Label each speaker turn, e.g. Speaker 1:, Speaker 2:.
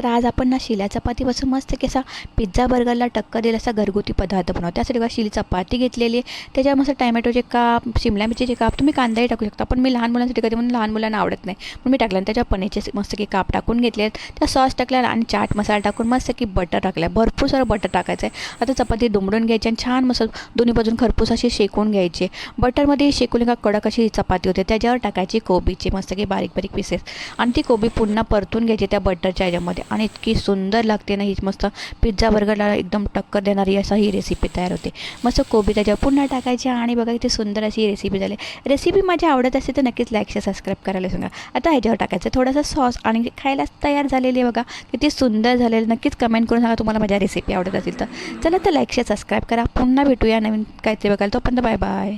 Speaker 1: तर आज आपण ना शिल्या चपातीपासून मस्त की असा पिझ्झा बर्गरला टक्कर देईल असा घरगुती पदार्थ बनवतो. त्यासाठी बघा शिली चपाती घेतलेली आहे. त्याच्यावर मस्त टॅमॅटोचे काप शिमला मिरचीचे काप तुम्ही कांदाही टाकू शकता. पण मी लहान मुलांसाठी कधी म्हणून लहान मुलांना आवडत नाही. म्हणून मी टाकलं आणि त्याच्यावर पनीरचे मस्त की काप टाकून घेतले आहेत. त्या सॉस टाकल्या आणि चाट मसाला टाकून मस्त की बटर टाकलं भरपूर सारं बटर टाकायचं आहे आता चपाती दुमडून घ्यायची आणि छान मस्त दोन्ही बाजून खरपूस अशी शेकून घ्यायची. बटरमध्ये शेकून का कडक अशी चपाती होते. त्याच्यावर टाकायची कोबीची मस्त की बारीक बारीक पीसेस आणि ती कोबी पुन्हा परतून घ्यायची त्या बटरच्या ह्याच्यामध्ये. आणि इतकी सुंदर लागते ना ही मस्त पिझ्झा बर्गरला एकदम टक्कर देणारी असा ही रेसिपी तयार होते. मस्त कोबी त्याच्यावर पुन्हा टाकायची आणि बघा किती सुंदर अशी रेसिपी झाली. रेसिपी माझी आवडत असेल तर नक्कीच लाईक शेअर सबस्क्राईब करायला सांगा. आता ह्याच्यावर टाकायचं थोडासा सॉस आणि खायला तयार झालेली आहे बघा. किती सुंदर झालेलं नक्कीच कमेंट करून सांगा तुम्हाला माझ्या रेसिपी आवडत असेल तर. चला तर लाईक शेअर सबस्क्राईब करा. पुन्हा भेटूया नवीन काहीतरी बघायला. तोपर्यंत बाय बाय